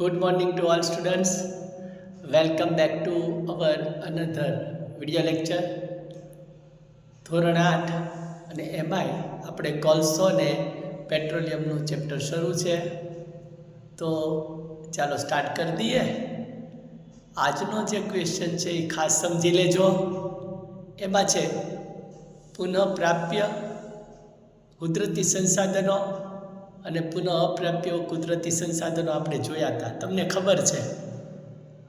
Good morning to all students. Welcome back to our another video lecture. ધોરણ આઠ અને એમાંય આપણે કોલસો ને પેટ્રોલિયમનું ચેપ્ટર શરૂ છે તો ચાલો સ્ટાર્ટ કરી દઈએ આજનો જે ક્વેશ્ચન છે એ ખાસ સમજી લેજો એમાં છે, પુનઃપ્રાપ્ય કુદરતી સંસાધનો અને પુનઃ અપ્રાપ્ય કુદરતી સંસાધનો આપણે જોયા હતા. તમને ખબર છે.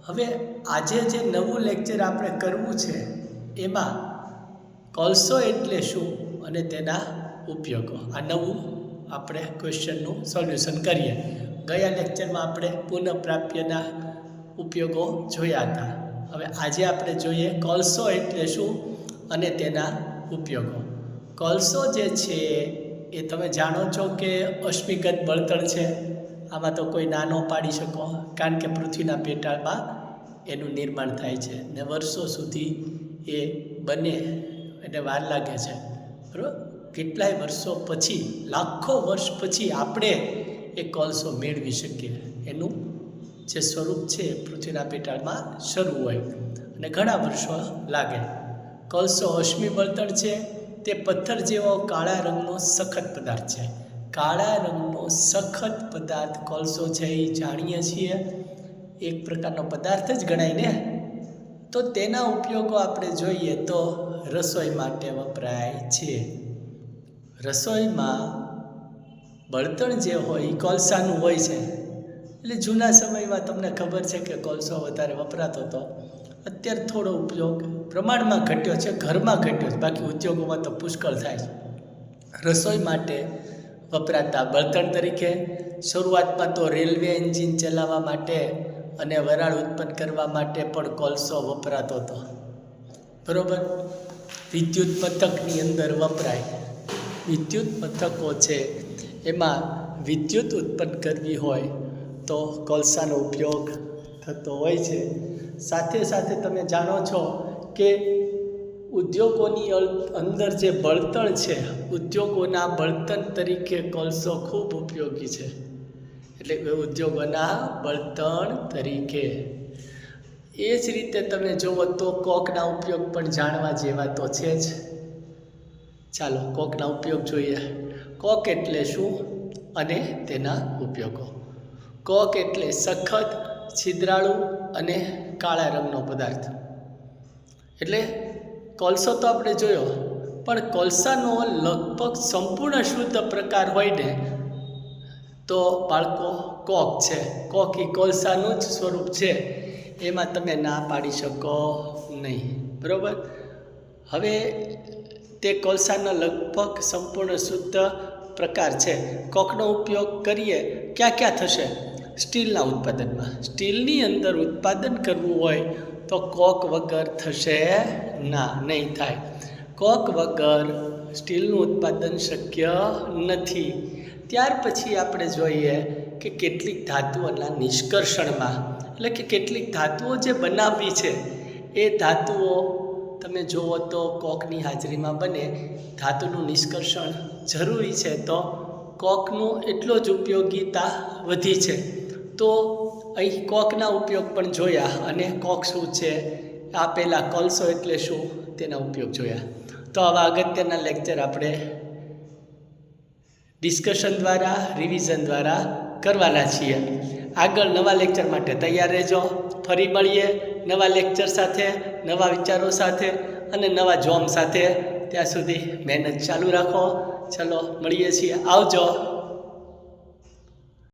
હવે આજે જે નવું લેક્ચર આપણે કરવું છે, એમાં કોલસો એટલે શું અને તેના ઉપયોગો. આ નવું આપણે ક્વેશ્ચનનું સોલ્યુશન કરીએ. ગયા લેક્ચરમાં આપણે પુનઃપ્રાપ્યના ઉપયોગો જોયા હતા. હવે આજે આપણે જોઈએ કોલસો એટલે શું અને તેના ઉપયોગો. કોલસો જે છે એ તમે જાણો છો કે અશ્મિગત બળતણ છે? આમાં તો કોઈ નાનો પાડી શકો, કારણ કે પૃથ્વીના પેટાળમાં એનું નિર્માણ થાય છે ને વર્ષો સુધી એ બને એને વાર લાગે છે. બરાબર? કેટલાય વર્ષો પછી, લાખો વર્ષ પછી આપણે એ કોલસો મેળવી શકીએ. એનું જે સ્વરૂપ છે પૃથ્વીના પેટાળમાં શરૂ હોય અને ઘણા વર્ષો લાગે. કોલસો અશ્મિ બળતણ છે તે પથ્થર જેવો કાળા રંગનો સખત પદાર્થ છે. કાળા રંગનો સખત પદાર્થ કોલસો છે એ જાણીએ છીએ. એક પ્રકારનો પદાર્થ જ ગણાય ને? તો તેના ઉપયોગો આપણે જોઈએ તો રસોઈ માટે વપરાય છે. રસોઈમાં બળતણ જે હોય એ કોલસાનું હોય છે. એટલે જૂના સમયમાં તમને ખબર છે કે કોલસો વધારે વપરાતો હતો. અત્યારે થોડો ઉપયોગ પ્રમાણમાં ઘટ્યો છે, ઘરમાં ઘટ્યો છે. બાકી ઉદ્યોગોમાં તો પુષ્કળ થાય છે. રસોઈ માટે વપરાતા બળતણ તરીકે, શરૂઆતમાં તો રેલવે એન્જિન ચલાવવા માટે અને વરાળ ઉત્પન્ન કરવા માટે પણ કોલસો વપરાતો હતો. બરાબર? વિદ્યુત પથકની અંદર વપરાય. વિદ્યુત મથકો છે, એમાં વિદ્યુત ઉત્પન્ન કરવી હોય તો કોલસાનો ઉપયોગ થતો હોય છે. સાથે સાથે તમે જાણો છો કે ઉદ્યોગોની અંદર જે બળતણ છે, ઉદ્યોગોના બળતણ તરીકે કોલસો ખૂબ ઉપયોગી છે. એટલે ઉદ્યોગોના બળતણ તરીકે. એ જ રીતે તમે જુઓ તો કોકના ઉપયોગ પણ જાણવા જેવા તો છે જ. ચાલો, કોકના ઉપયોગ જોઈએ. કોક એટલે શું? અને તેના ઉપયોગો. કોક એટલે સખત છિદ્રાળુ અને કાળા રંગનો પદાર્થ. એટલે કોલસો તો આપણે જોયો, પણ કોલસાનો લગભગ સંપૂર્ણ શુદ્ધ પ્રકાર હોય ને, તો બાળકો કોક છે, કોક એ કોલસાનું જ સ્વરૂપ છે. એમાં તમે ના પાડી શકો નહીં, બરાબર? હવે તે કોલસાનો લગભગ સંપૂર્ણ શુદ્ધ પ્રકાર છે. કોકનો ઉપયોગ કરીએ, ક્યાં ક્યાં થશે? સ્ટીલના ઉત્પાદનમાં. સ્ટીલની અંદર ઉત્પાદન કરવું હોય તો કોક વગર થશે ના, નહીં થાય. કોક વગર સ્ટીલનું ઉત્પાદન શક્ય નથી. ત્યાર પછી આપણે જોઈએ કે કેટલીક ધાતુઓના નિષ્કર્ષણમાં, એટલે કે કેટલીક ધાતુઓ જે બનાવવી છે, એ ધાતુઓ તમે જુઓ તો કોકની હાજરીમાં બને. ધાતુનું નિષ્કર્ષણ જરૂરી છે તો કોકનું એટલો જ ઉપયોગીતા વધી છે. તો અહીં કોકના ઉપયોગ પણ જોયા અને કોક શું છે? આપેલા કોલસો એટલે શું? તેના ઉપયોગ જોયા. તો આવા અગત્યના લેક્ચર આપણે ડિસ્કશન દ્વારા, રિવિઝન દ્વારા કરવાના છીએ. આગળ નવા લેક્ચર માટે તૈયાર રહેજો. ફરી મળીએ નવા લેક્ચર સાથે, નવા વિચારો સાથે અને નવા જોમ સાથે. ત્યાં સુધી મહેનત ચાલુ રાખો. ચલો, મળીએ છીએ. આવજો.